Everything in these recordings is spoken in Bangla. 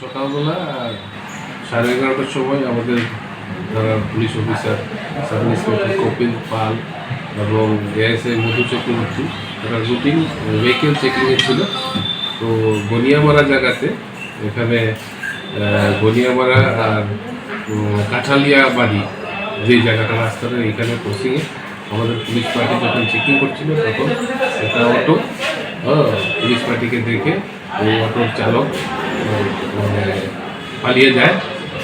সকালবেলা সাড়ে এগারোটার সময় আমাদের যারা police officer, sub inspector Kapil Pal এবং এএসআই মধু চক্রবর্তী, তারা রুটিন ভেহিকেল চেকিংয়ে ছিল। তো গনিয়ামারা জায়গাতে এখানে গনিয়ামারা আর কাঠালিয়া বাড়ি, যে জায়গাটা রাস্তাটা এখানে ক্রসিংয়ে আমাদের পুলিশ পার্টি যখন চেকিং করছিল তখন একটা অটো পুলিশ পার্টিকে দেখে ওই অটোর চালক পালিয়ে যায়।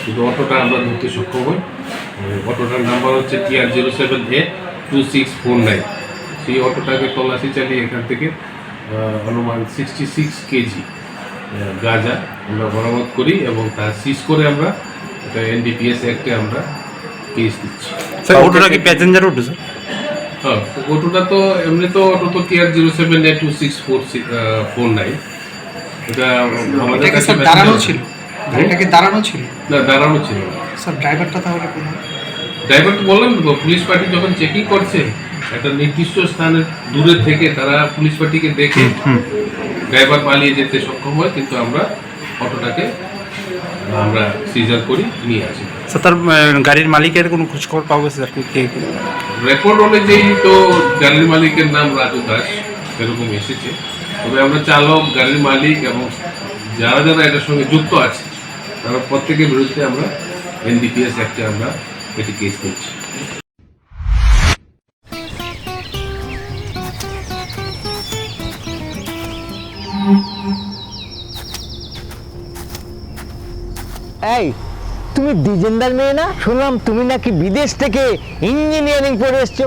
কিন্তু অটোটা আমরা ধরতে সক্ষম হই। অটোটার নাম্বার হচ্ছে TR zero seven A two six four nine সেই অটোটাকে তল্লাশি চালিয়ে এখান থেকে আহ, অনুমান সিক্সটি সিক্স কেজি গাঁজা আমরা বরামদ করি এবং তা সিজ করে আমরা এটা এনডিপিএস অ্যাক্টে আমরা কেস দিচ্ছি। স্যার অটোটা কি প্যাসেঞ্জার অটো স্যার হ্যাঁ অটোটা তো এমনি তো অটো তো TR zero seven A two six four six four nine এটা আমাদের কাছে স্যার দাঁড়ানো ছিল? গাড়িটাকে দাঁড়ানো ছিল? না দাঁড়ানো ছিল স্যার ড্রাইভারটা তাহলে কোথায়? ড্রাইভার তো বললাম তো পুলিশ পার্টি যখন চেকিং করছে একটা নির্দিষ্ট স্থানের দূরে থেকে তারা পুলিশ পার্টিকে দেখে ড্রাইভার পালিয়ে যেতে সক্ষম হয় কিন্তু আমরা অটোটাকে আমরা সিজার করি নিয়ে আসি। স্যার তার গাড়ির মালিকের কোনো খোঁজখবর পাবো স্যার? কে- রেকর্ড অনুযায়ী তো গাড়ির মালিকের নাম রাজু দাস এরকম এসেছে। তবে আমরা চালক, গাড়ির মালিক এবং যারা যারা এটার সঙ্গে যুক্ত আছে, তারা প্রত্যেকের বিরুদ্ধে আমরা এনডিপিএস অ্যাক্টে আমরা এটি কেস নিচ্ছি এই, তুমি দ্বিজেন্দার মেয়ে না? শুনলাম তুমি নাকি বিদেশ থেকে ইঞ্জিনিয়ারিং পড়ে এসছো।